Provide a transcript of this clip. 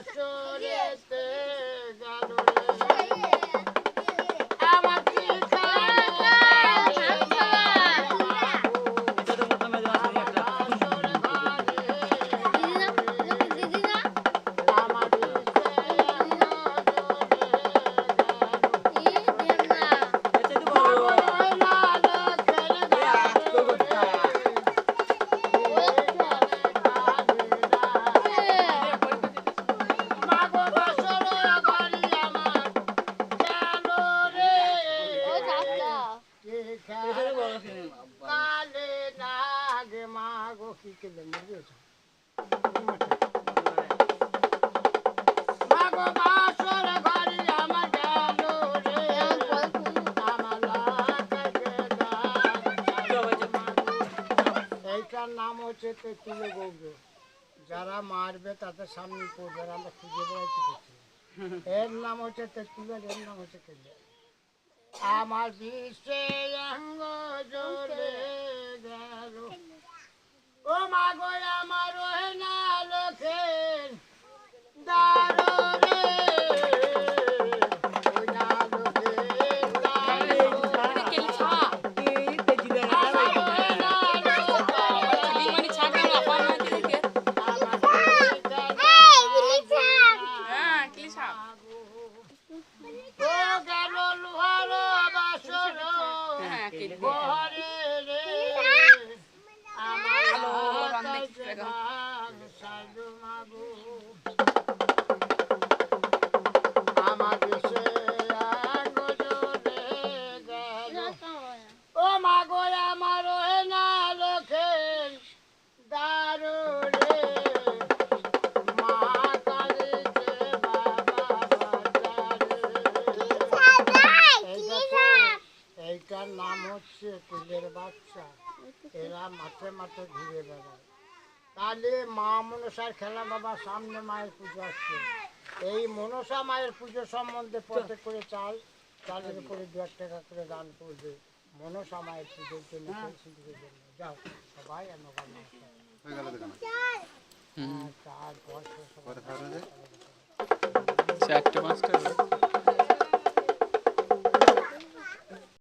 soles এইটার নাম হচ্ছে তেঁতুলে গৌর যারা মারবে তাদের সামনে পড়বে আমরা খুঁজে বেড়াইতে এর নাম হচ্ছে তেঁতুলের, এর নাম হচ্ছে কেলে আমার বিশ্বে অঙ্গ জ্বলে ঘরে এইটার নাম হচ্ছে কুলের বাচ্চা এরা মাঠে মাঠে ঘুরে বেড়ায় তাহলে মা মনসার খেলা বাবা সামনে মায়ের পুজো আসছে এই মনসা মায়ের পুজো সম্বন্ধে পথে করে চাল চালের উপরে দু এক টাকা করে দান করবে মনসা মায়ের পুজোর জন্য যাও সবাই আমার নমস্কার হয়ে চারটে